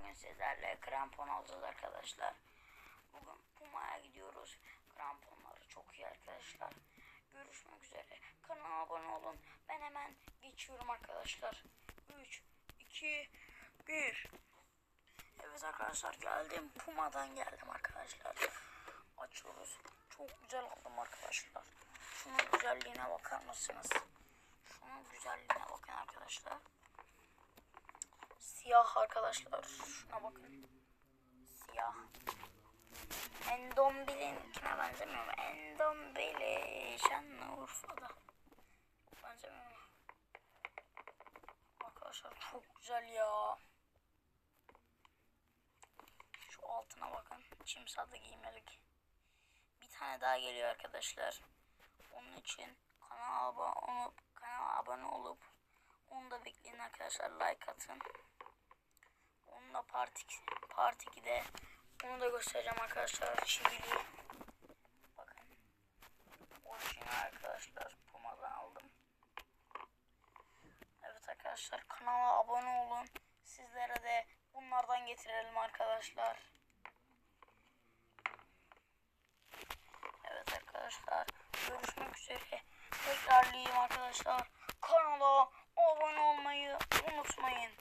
Bugün sizlerle krampon alacağız arkadaşlar. Bugün Puma'ya gidiyoruz. Kramponları çok iyi arkadaşlar. Görüşmek üzere. Kanala abone olun. Ben hemen geçiyorum arkadaşlar. 3, 2, 1. Evet arkadaşlar geldim. Puma'dan geldim arkadaşlar. Açıyoruz. Çok güzel aldım arkadaşlar. Şunun güzelliğine bakar mısınız? Şunun güzelliğine bakın arkadaşlar. Siyah arkadaşlar. Şuna bakın. Siyah. Endombilinkine benzemiyor mu? Endombili Şanlıurfa'da. Benzemiyor mu? Arkadaşlar çok güzel ya. Şu altına bakın. Çimsadı giymelik. Bir tane daha geliyor arkadaşlar. Onun için kanala abone olup kanala abone olup onu da bekleyin arkadaşlar. Like atın. Part 2, part 2'de onu da göstereceğim arkadaşlar. Çivili. Bakın. Orijinal arkadaşlar. Puma'dan aldım. Evet arkadaşlar kanala abone olun. Sizlere de bunlardan getirelim arkadaşlar. Evet arkadaşlar görüşmek üzere. Tekrarlayayım arkadaşlar. Kanala abone olmayı unutmayın.